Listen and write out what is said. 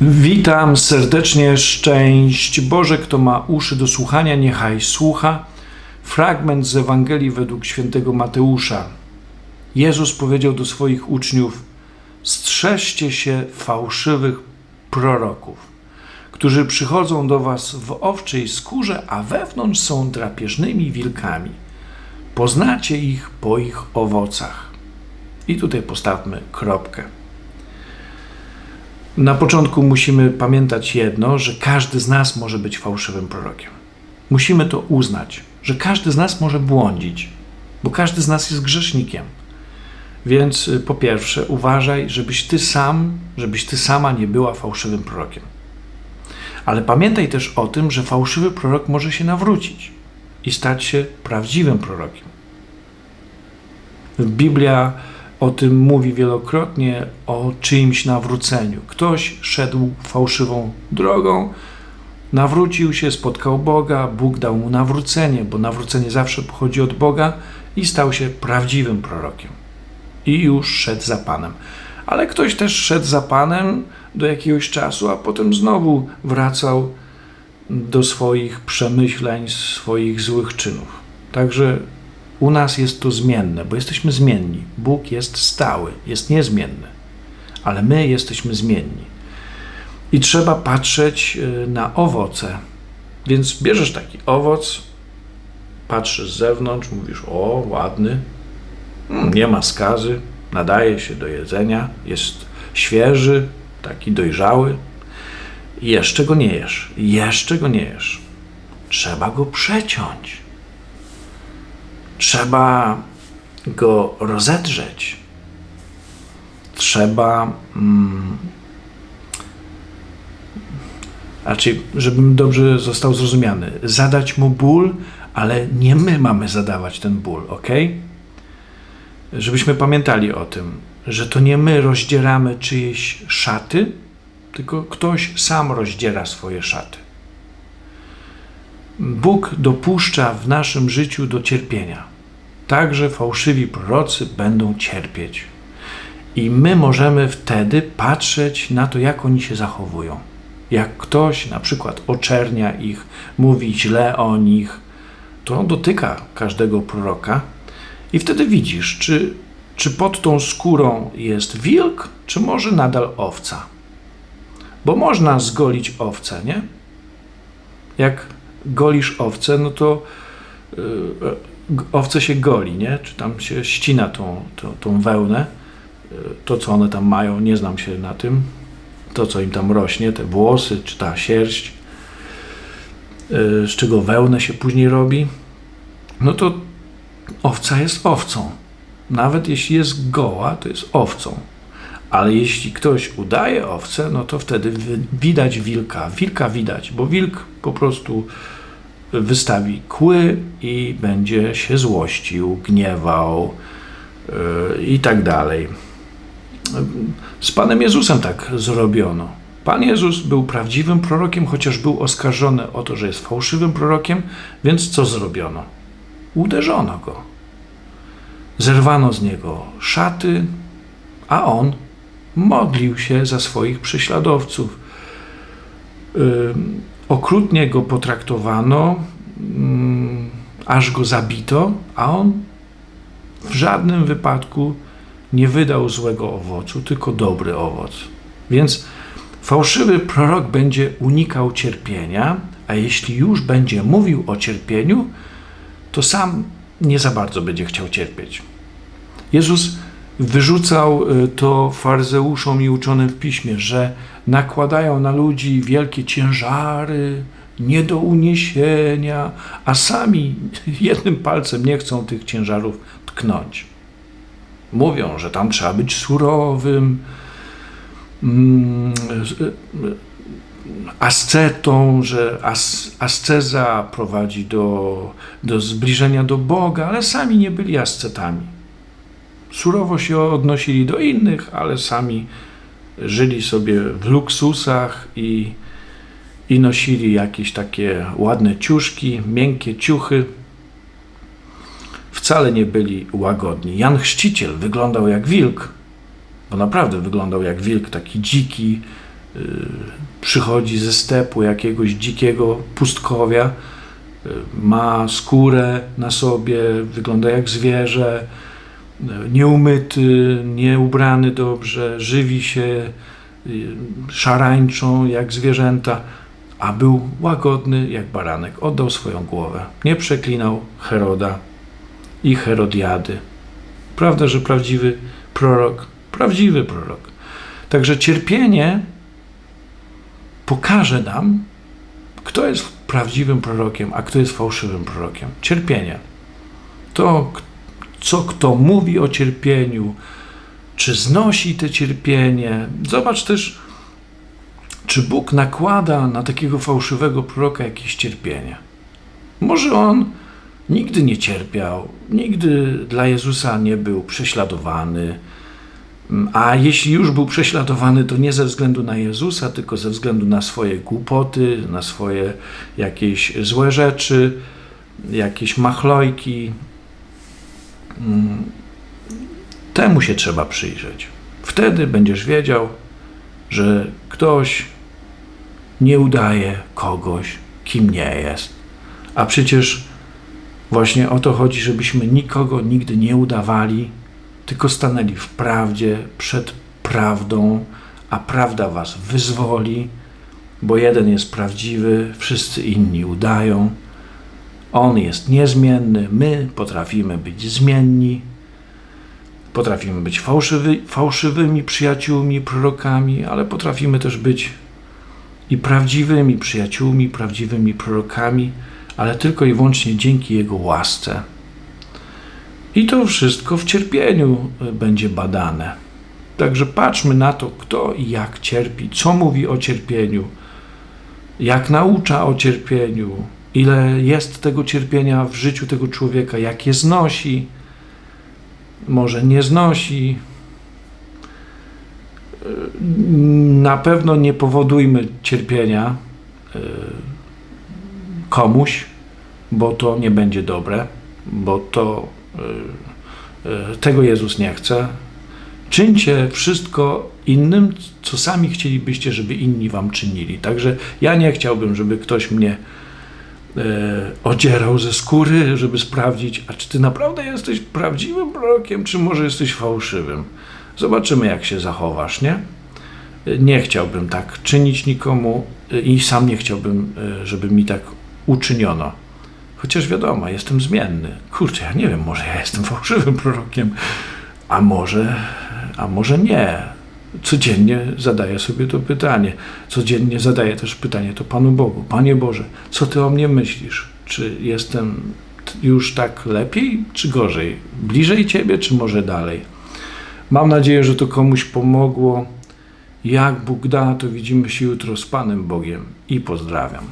Witam serdecznie, szczęść Boże, kto ma uszy do słuchania, niechaj słucha. Fragment z Ewangelii według świętego Mateusza. Jezus powiedział do swoich uczniów: Strzeżcie się fałszywych proroków, którzy przychodzą do was w owczej skórze, a wewnątrz są drapieżnymi wilkami. Poznacie ich po ich owocach. I tutaj postawmy kropkę. Na początku musimy pamiętać jedno, że każdy z nas może być fałszywym prorokiem. Musimy to uznać, że każdy z nas może błądzić, bo każdy z nas jest grzesznikiem. Więc y, po pierwsze, uważaj, żebyś ty sam, żebyś ty sama nie była fałszywym prorokiem. Ale pamiętaj też o tym, że fałszywy prorok może się nawrócić i stać się prawdziwym prorokiem. Biblia o tym mówi wielokrotnie, o czyimś nawróceniu. Ktoś szedł fałszywą drogą, nawrócił się, spotkał Boga, Bóg dał mu nawrócenie, bo nawrócenie zawsze pochodzi od Boga i stał się prawdziwym prorokiem. I już szedł za Panem. Ale ktoś też szedł za Panem do jakiegoś czasu, a potem znowu wracał do swoich przemyśleń, swoich złych czynów. Także u nas jest to zmienne, bo jesteśmy zmienni. Bóg jest stały, jest niezmienny, ale my jesteśmy zmienni. I trzeba patrzeć y, na owoce. Więc bierzesz taki owoc, patrzysz z zewnątrz, mówisz: O, ładny, mm, nie ma skazy, nadaje się do jedzenia, jest świeży, taki dojrzały. Jeszcze go nie jesz, jeszcze go nie jesz. Trzeba go przeciąć Trzeba go rozedrzeć. Trzeba. Mm, raczej, żebym dobrze został zrozumiany, zadać mu ból, ale nie my mamy zadawać ten ból, ok? Żebyśmy pamiętali o tym, że to nie my rozdzieramy czyjeś szaty, tylko ktoś sam rozdziera swoje szaty. Bóg dopuszcza w naszym życiu do cierpienia. Także fałszywi prorocy będą cierpieć. I my możemy wtedy patrzeć na to, jak oni się zachowują. Jak ktoś na przykład oczernia ich, mówi źle o nich, to dotyka każdego proroka i wtedy widzisz, czy, czy pod tą skórą jest wilk, czy może nadal owca. Bo można zgolić owcę, nie? Jak golisz owcę, no to yy, owce się goli, nie? Czy tam się ścina tą, tą, tą wełnę. Yy, to, co one tam mają, nie znam się na tym. To, co im tam rośnie, te włosy, czy ta sierść, yy, z czego wełnę się później robi. No to owca jest owcą. Nawet jeśli jest goła, to jest owcą. Ale jeśli ktoś udaje owcę, no to wtedy widać wilka. Wilka widać, bo wilk po prostu wystawi kły i będzie się złościł, gniewał yy, i tak dalej. Z Panem Jezusem tak zrobiono. Pan Jezus był prawdziwym prorokiem, chociaż był oskarżony o to, że jest fałszywym prorokiem, więc co zrobiono? Uderzono go. Zerwano z niego szaty, a on modlił się za swoich prześladowców. Okrutnie go potraktowano, mm, aż go zabito, a on w żadnym wypadku nie wydał złego owocu, tylko dobry owoc. Więc fałszywy prorok będzie unikał cierpienia, a jeśli już będzie mówił o cierpieniu, to sam nie za bardzo będzie chciał cierpieć. Jezus wyrzucał y, to faryzeuszom i uczonym w piśmie, że nakładają na ludzi wielkie ciężary, nie do uniesienia, a sami jednym palcem nie chcą tych ciężarów tknąć. Mówią, że tam trzeba być surowym, mm, ascetą, że as, asceza prowadzi do, do zbliżenia do Boga, ale sami nie byli ascetami. Surowo się odnosili do innych, ale sami żyli sobie w luksusach i, i nosili jakieś takie ładne ciuszki, miękkie ciuchy. Wcale nie byli łagodni. Jan Chrzciciel wyglądał jak wilk, bo naprawdę wyglądał jak wilk, taki dziki, przychodzi ze stepu jakiegoś dzikiego pustkowia, y, ma skórę na sobie, wygląda jak zwierzę, y, nieumyty, nieubrany dobrze, żywi się y, szarańczą jak zwierzęta, a był łagodny jak baranek. Oddał swoją głowę. Nie przeklinał Heroda i Herodiady. Prawda, że prawdziwy prorok, prawdziwy prorok. Także cierpienie pokaże nam, kto jest prawdziwym prorokiem, a kto jest fałszywym prorokiem. Cierpienie. To, co kto mówi o cierpieniu, czy znosi te cierpienie. Zobacz też, czy Bóg nakłada na takiego fałszywego proroka jakieś cierpienie. Może on nigdy nie cierpiał, nigdy dla Jezusa nie był prześladowany, a jeśli już był prześladowany, to nie ze względu na Jezusa, tylko ze względu na swoje głupoty, na swoje jakieś złe rzeczy, jakieś machlojki. Mm, temu się trzeba przyjrzeć. Wtedy będziesz wiedział, że ktoś nie udaje kogoś, kim nie jest. A przecież właśnie o to chodzi, żebyśmy nikogo nigdy nie udawali, tylko stanęli w prawdzie, przed prawdą, a prawda was wyzwoli, bo jeden jest prawdziwy, wszyscy inni udają. On jest niezmienny, my potrafimy być zmienni, potrafimy być fałszywy, fałszywymi przyjaciółmi, prorokami, ale potrafimy też być i prawdziwymi przyjaciółmi, prawdziwymi prorokami, ale tylko i wyłącznie dzięki Jego łasce. I to wszystko w cierpieniu e, będzie badane. Także patrzmy na to, kto i jak cierpi, co mówi o cierpieniu, jak naucza o cierpieniu, ile jest tego cierpienia w życiu tego człowieka, jak je znosi, może nie znosi. E, na pewno nie powodujmy cierpienia e, komuś, bo to nie będzie dobre, bo to e, tego Jezus nie chce. Czyńcie wszystko innym, co sami chcielibyście, żeby inni wam czynili. Także ja nie chciałbym, żeby ktoś mnie odzierał ze skóry, żeby sprawdzić, a czy ty naprawdę jesteś prawdziwym prorokiem, czy może jesteś fałszywym. Zobaczymy, jak się zachowasz, nie? Nie chciałbym tak czynić nikomu i sam nie chciałbym, żeby mi tak uczyniono. Chociaż wiadomo, jestem zmienny. Kurczę, ja nie wiem, może ja jestem fałszywym prorokiem, a może, a może nie. Codziennie zadaję sobie to pytanie. Codziennie zadaję też pytanie to Panu Bogu. Panie Boże, co Ty o mnie myślisz? Czy jestem już tak lepiej, czy gorzej? Bliżej Ciebie, czy może dalej? Mam nadzieję, że to komuś pomogło. Jak Bóg da, to widzimy się jutro z Panem Bogiem i pozdrawiam.